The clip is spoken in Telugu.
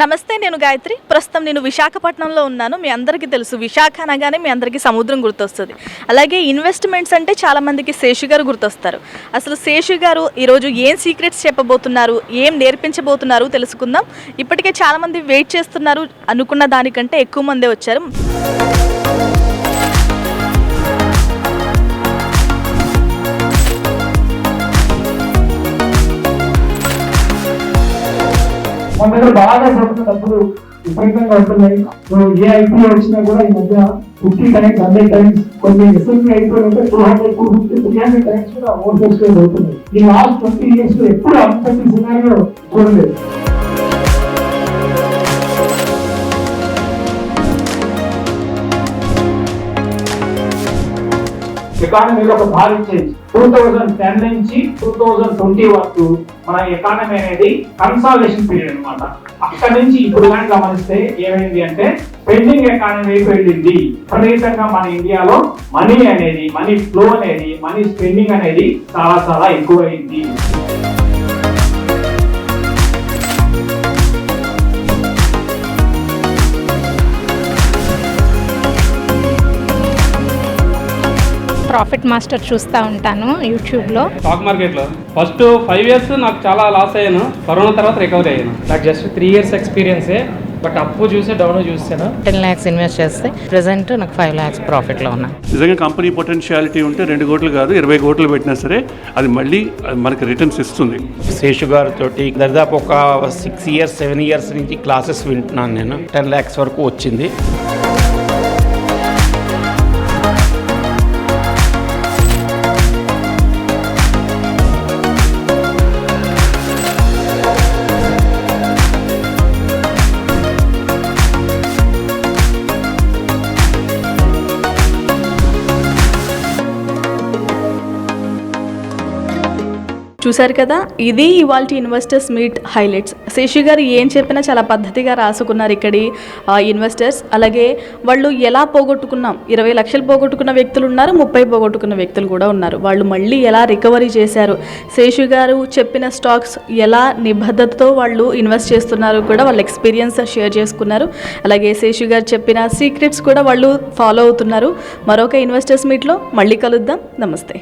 నమస్తే నేను గాయత్రి. ప్రస్తుతం నేను విశాఖపట్నంలో ఉన్నాను. మీ అందరికీ తెలుసు విశాఖ అనగానే మీ అందరికీ సముద్రం గుర్తొస్తుంది. అలాగే ఇన్వెస్ట్మెంట్స్ అంటే చాలా మందికి శేషు గారు గుర్తొస్తారు. అసలు శేషు గారు ఈరోజు ఏం సీక్రెట్స్ చెప్పబోతున్నారు ఏం నేర్పించబోతున్నారు తెలుసుకుందాం. ఇప్పటికే చాలా మంది వెయిట్ చేస్తున్నారు అనుకున్న దానికంటే ఎక్కువ మందే వచ్చారు. మన దగ్గర బాగా చదువుతున్న డబ్బులు విపరీతంగా ఉంటున్నాయి సో ఏ ఐపీఓ వచ్చినా కూడా ఈ మధ్య ఫిఫ్టీ టైమ్స్ హండ్రెడ్ టైమ్స్ కొన్ని ఎస్ఎంపీ ఐపీఓ ఉంటే two hundred two fifty three hundred times కూడా ఓవర్ సబ్స్క్రైబ్ అవుతున్నాయి ఈ లాస్ట్ ట్వంటీ ఇయర్స్లో ఎప్పుడు అంతటి సినారియో చూడలేదు. ఎకానమీలో ఒక భారీ టూ థౌజండ్ టెన్ నుంచి టూ థౌజండ్ ట్వంటీ వరకు మన ఎకానమీ అనేది కన్సాలేషన్ పీరియడ్ అనమాట అక్కడ నుంచి ఇప్పుడు కానీ గమనిస్తే ఏమైంది అంటే పెండింగ్ ఎకానమీ వెళ్ళింది. విపరీతంగా మన ఇండియాలో మనీ అనేది మనీ ఫ్లో అనేది మనీ స్పెండింగ్ అనేది చాలా చాలా ఎక్కువైంది. ప్రాఫిట్ మాస్టర్ చూస్తూ ఉంటాను యూట్యూబ్లో. స్టాక్ మార్కెట్లో ఫస్ట్ ఫైవ్ ఇయర్స్ నాకు చాలా లాస్ అయ్యాను. కరోనా తర్వాత రికవరీ అయ్యాను. నాకు జస్ట్ త్రీ ఇయర్స్ ఎక్స్పీరియన్సే బట్ అప్పు చూసి డౌన్ చూసాను టెన్ ల్యాక్స్ ఇన్వెస్ట్ చేస్తే ప్రజెంట్ నాకు ఫైవ్ ల్యాక్స్ ప్రాఫిట్లో ఉన్నా. నిజంగా కంపెనీ పొటెన్షియాలిటీ ఉంటే రెండు కోట్లు కాదు ఇరవై కోట్లు పెట్టినా సరే అది మళ్ళీ అది మనకి రిటర్న్స్ ఇస్తుంది. శేషు గారితో దాదాపు ఒక సిక్స్ ఇయర్స్ సెవెన్ ఇయర్స్ నుంచి క్లాసెస్ వింటున్నాను నేను. టెన్ ల్యాక్స్ వరకు వచ్చింది. చూశారు కదా? ఇది ఇవాళ ఇన్వెస్టర్స్ మీట్ హైలైట్స్ శేషు గారు ఏం చెప్పినా చాలా పద్ధతిగా రాసుకున్నారు ఇక్కడి ఆ, ఇన్వెస్టర్స్ అలాగే వాళ్ళు ఎలా పోగొట్టుకున్నాం? ఇరవై లక్షలు పోగొట్టుకున్న వ్యక్తులు ఉన్నారు ముప్పై పోగొట్టుకున్న వ్యక్తులు కూడా ఉన్నారు. వాళ్ళు మళ్ళీ ఎలా రికవరీ చేశారు? శేషు గారు చెప్పిన స్టాక్స్ ఎలా నిబద్ధతతో వాళ్ళు ఇన్వెస్ట్ చేస్తున్నారు కూడా వాళ్ళ ఎక్స్పీరియన్స్ షేర్ చేసుకున్నారు. అలాగే శేషు గారు చెప్పిన సీక్రెట్స్ కూడా వాళ్ళు ఫాలో అవుతున్నారు. మరొక ఇన్వెస్టర్స్ మీట్లో మళ్ళీ కలుద్దాం. నమస్తే.